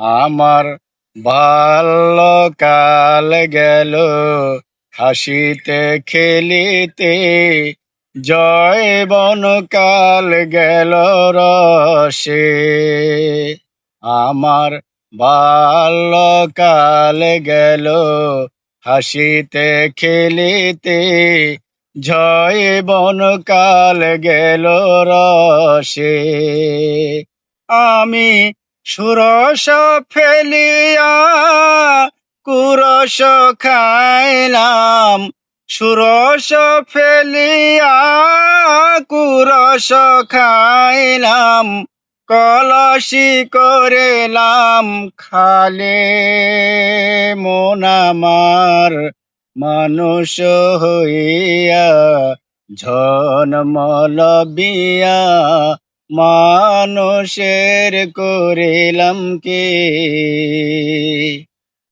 আমার বাল্যকাল গেল, হাসিতে খেলিতে জয় বনকাল গেল রসে। আমার বাল্যকাল গেল, হাসিতে খেলিতে জয় বনকাল গেল রসে। আমি সুরস ফেলিয়া, কুরস খাইলাম। সুরস ফেলিয়া, কুরস খাইলাম। কলসি করেলাম খালে, মন আমার মানুষ হইয়া, ঝনমল বিয়া। মানুষের করিলাম কি?